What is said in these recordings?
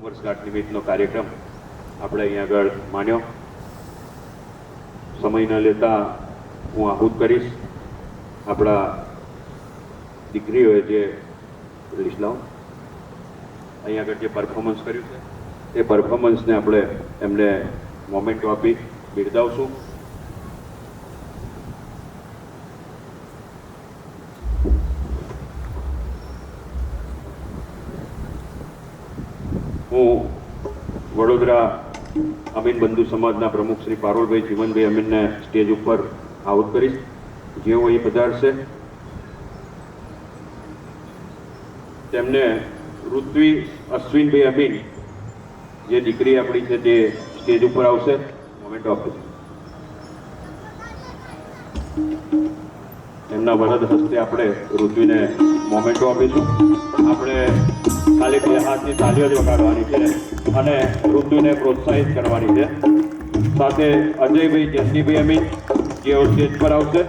વર્ષગાંઠ નિમિત્તનો કાર્યક્રમ આપણે અહીંયા આગળ માન્યો. સમય ન લેતા હું આહુત કરીશ. આપણા દીકરીઓએ જે લિસ્ટ લાવો. અહીંયા આગળ જે પરફોર્મન્સ કર્યું છે, એ પરફોર્મન્સને આપણે એમને મોમેન્ટો આપી બિરદાવશું. હું વડોદરા અમીન બંધુ સમાજના પ્રમુખ શ્રી પારોલભાઈ જીવનભાઈ અમીનને સ્ટેજ ઉપર આઉટ કરીશ. જેઓ અહીં પધારશે. તેમને ઋત્વી અશ્વિનભાઈ અમીન, જે દીકરી આપણી છે તે સ્ટેજ ઉપર આવશે. મોમેન્ટ આપશે એમના વરદ હસ્તે આપણે ઋત્વીને મોમેન્ટો આપીશું. આપણે ખાલી બે હાથની તાલીઓ જ વગાડવાની છે અને ઋતુને પ્રોત્સાહિત કરવાની છે. સાથે અજયભાઈ જસનીભાઈ અમીન જેઓ સ્ટેજ પર આવશે.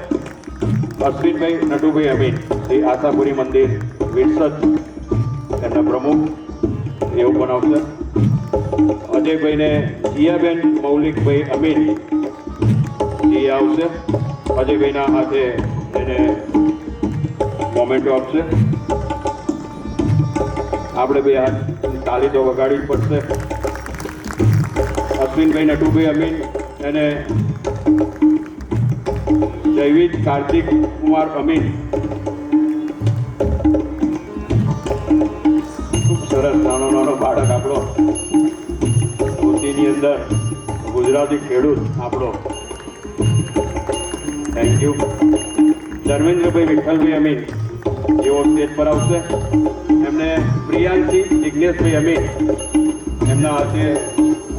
અશ્વિનભાઈ નટુભાઈ અમીન, શ્રી આશાપુરી મંદિર, વિરસદ, એમના પ્રમુખ, એવું પણ આવશે. અજયભાઈને જીયાબેન મૌલિકભાઈ અમીન, એ આવશે. અજયભાઈના હાથે એને મોમેન્ટો આપશે. આપણે બે હાથ તાલી તો વગાડવી પડશે. અશ્વિનભાઈ નટુભાઈ, અમીન એને જૈવિક કાર્તિક કુમાર, અમીન. સરસ નાનો નાનો બાળક આપણો. ધોતીની અંદર ગુજરાતી ખેડૂત આપણો. Thank you Dharmendrabhai Vitthalbhai Amin. જેઓ સ્ટેજ પર આવશે. એમને પ્રિયાંશી જિજ્ઞેશભાઈ અમીન. એમના હાથે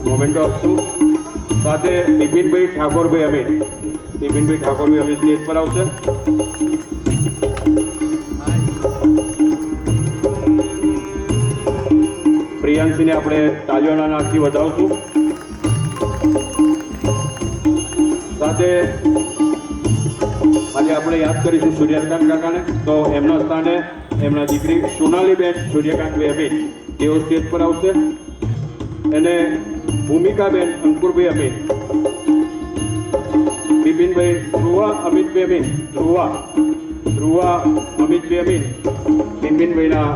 મોમેન્ટો આપશું સાથે બિપિનભાઈ ઠાકોરભાઈ અમીન. બિપિનભાઈ ઠાકોરભાઈ અમીન સ્ટેજ પર આવશે. પ્રિયાંશીને આપણે તાલીઓના નાખથી વધાવશું. સાથે આજે આપણે યાદ કરીશું સૂર્યકાંત કાકાને તો એમના સ્થાને એમના દીકરી સોનાલીબેન સૂર્યકાંતભાઈ અમીન તેઓ સ્ટેજ પર આવશે. અને ભૂમિકાબેન અંકુરભાઈ અમીન બિપિનભાઈ ધ્રુવા અમિતભાઈ અમીન ધ્રુવા ધ્રુવા અમિતભાઈ અમીન બિપિનભાઈના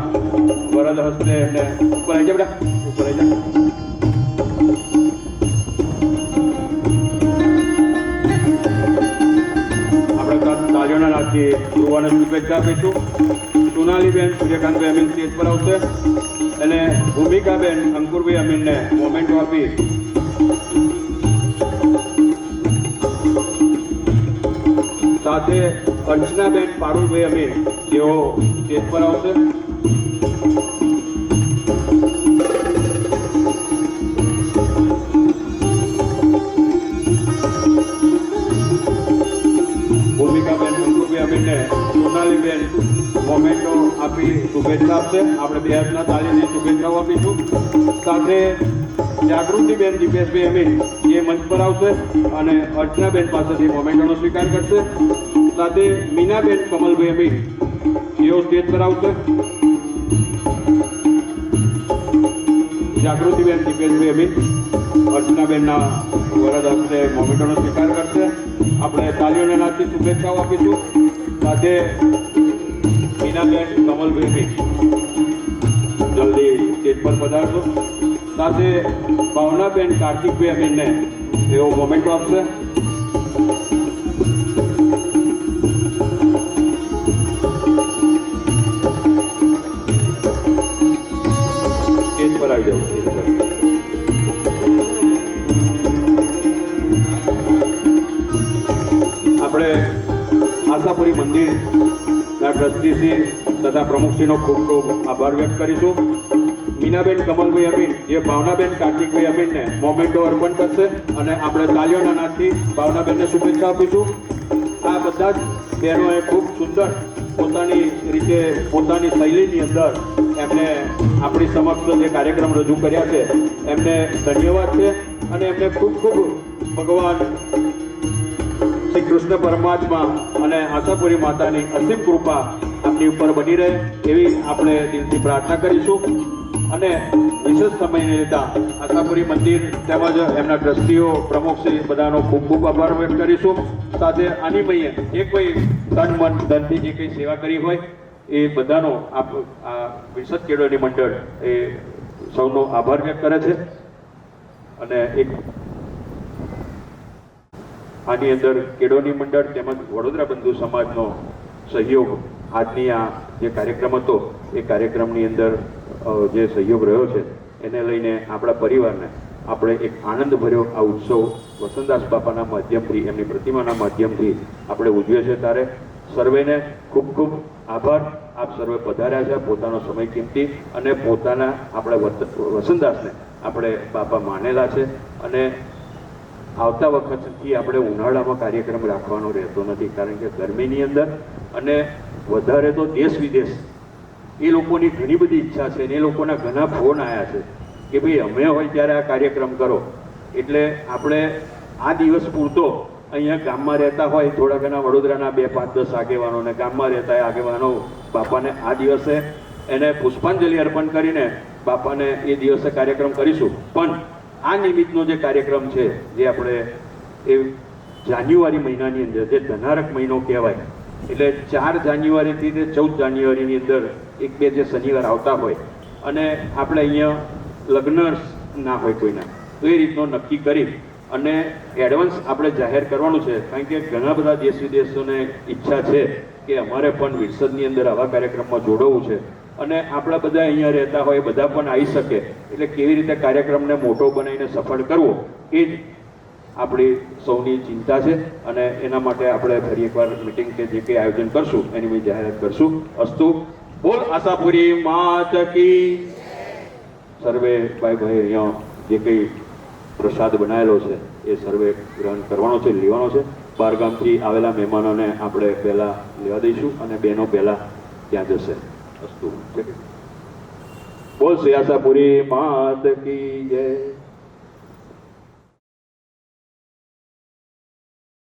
વરદ હસ્તે એમને ઉપર આવી જાય બેટા, ઉપર આવી જા. નાખી ધ્રુવાને શુભેચ્છા આપીશું સોનાલીબેન સૂર્યકાંતભાઈ અમીન સ્ટેજ પર આવશે. અને ભૂમિકાબેન અંકુરભાઈ અમીનને મોમેન્ટો આપી. સાથે અર્ચનાબેન પારુલભાઈ અમીન, જેઓ સ્ટેજ પર આવશે. આપી શુભેચ્છા આપશે. આપણે બે હાથના તાળીની શુભેચ્છાઓ આપીશું. સાથે જાગૃતિબેન દિપેશભાઈ અમીન એ મંચ પર આવશે અને અર્ચનાબેન પાસેથી મોમેન્ટોનો સ્વીકાર કરશે. સાથે મીનાબેન, કમલભાઈ અમીન એઓ સ્ટેજ પર આવશે. જાગૃતિબેન દિપેશભાઈ અમીન અર્ચનાબેનના વરદ હસ્તે મોમેન્ટોનો સ્વીકાર કરશે. આપણે તાલીઓને નાખી શુભેચ્છાઓ આપીશું. સાથે મીનાબેન કમલભાઈ બી જલ્દી સ્ટેજ પર પધારશો. સાથે ભાવનાબેન કાર્તિકભાઈ અમીનને એવો મોમેન્ટો આપશે. સ્ટેજ પર આવી જાઓ સ્ટેજ આપણે આશાપુરી મંદિરના ટ્રસ્ટીશ્રી તથા પ્રમુખશ્રીનો ખૂબ ખૂબ આભાર વ્યક્ત કરીશું. મીનાબેન કમલભાઈ અમીન, જે ભાવનાબેન કાર્તિકભાઈ અમીનને મોમેન્ટો અર્પણ કરશે અને આપણે તાલીઓના નાથથી ભાવનાબેનને શુભેચ્છા આપીશું. આ બધા જ બહેનોએ ખૂબ સુંદર પોતાની રીતે પોતાની શૈલીની અંદર એમને આપણી સમક્ષ જે કાર્યક્રમ રજૂ કર્યા છે, એમને ધન્યવાદ છે અને એમને ખૂબ ખૂબ ભગવાન શ્રી કૃષ્ણ પરમાત્મા અને આશાપુરી માતાની અસીમ કૃપા આપની ઉપર બની રહે એવી આપણે દિલથી પ્રાર્થના કરીશું. અને વિશેષ સમયને લીધા આશાપુરી મંદિર તેમજ એમના ટ્રસ્ટીઓ પ્રમુખશ્રી બધાનો ખૂબ ખૂબ આભાર વ્યક્ત કરીશું. સાથે આની ભાઈએ જે કોઈ તન મન ધનથી જે કંઈ સેવા કરી હોય એ બધાનો આપ આ વિશદ કેળવણી મંડળ એ સૌનો આભાર વ્યક્ત કરે છે. અને એક આની અંદર કેળવણી મંડળ તેમજ વડોદરા બંધુ સમાજનો સહયોગ આજની આ જે કાર્યક્રમ હતો, એ કાર્યક્રમની અંદર જે સહયોગ રહ્યો છે, એને લઈને આપણા પરિવારને આપણે એક આનંદભર્યો આ ઉત્સવ વસંતદાસ બાપાના માધ્યમથી, એમની પ્રતિમાના માધ્યમથી આપણે ઉજવીએ છીએ ત્યારે. સર્વેને ખૂબ ખૂબ આભાર. આપ સર્વે પધાર્યા છે, પોતાનો સમય કિંમતી અને પોતાના આપણે વસંતદાસને આપણે બાપા માનેલા છે. અને આવતા વખતથી આપણે ઉનાળામાં કાર્યક્રમ રાખવાનો રહેતો નથી. કારણ કે ગરમીની અંદર અને વધારે તો દેશ વિદેશ, એ લોકોની ઘણી બધી ઈચ્છા છે અને એ લોકોના ઘણા ફોન આવ્યા છે કે ભાઈ અમે હોય ત્યારે આ કાર્યક્રમ કરો. એટલે આપણે આ દિવસ પૂરતો અહીંયા ગામમાં રહેતા હોય, થોડા ઘણા વડોદરાના બે પાંચ દસ આગેવાનો ને ગામમાં રહેતા આગેવાનો બાપાને આ દિવસે એને પુષ્પાંજલિ અર્પણ કરીને બાપાને એ દિવસે કાર્યક્રમ કરીશું. પણ આ નિમિત્તનો જે કાર્યક્રમ છે, જે આપણે એ જાન્યુઆરી મહિનાની અંદર, જે ધનારક મહિનો કહેવાય, એટલે ચાર જાન્યુઆરીથી તે ચૌદ જાન્યુઆરીની અંદર એક બે જે શનિવાર આવતા હોય, અને આપણે અહીંયા લગ્ન ના હોય કોઈના, તો એ રીતનો નક્કી કરી અને એડવાન્સ આપણે જાહેર કરવાનું છે, કારણ કે ઘણા બધા દેશ વિદેશોને ઈચ્છા છે કે અમારે પણ વિરસદની અંદર આવા કાર્યક્રમમાં જોડવું છે. અને આપણા બધા અહીંયા રહેતા હોય, બધા પણ આવી શકે. એટલે કેવી રીતે કાર્યક્રમને મોટો બનાવીને સફળ કરવો, એ જ આપણી સૌની ચિંતા છે. અને એના માટે આપણે ફરી એકવાર મિટિંગ કે જે કંઈ આયોજન કરશું, એની મેં જાહેરાત કરશું. અસ્તુ, બોલ આશાપુરી માત સર્વે ભાઈ ભાઈ અહીંયા જે કંઈ પ્રસાદ બનાવેલો છે, એ સર્વે ગ્રહણ કરવાનો છે, લેવાનો છે. બાર ગામથી આવેલા મહેમાનોને આપણે પહેલા લેવા દઈશું અને બહેનો પહેલા ત્યાં જશે. અસ્તુ બોલ સિયાસાપુરી માત કી જય.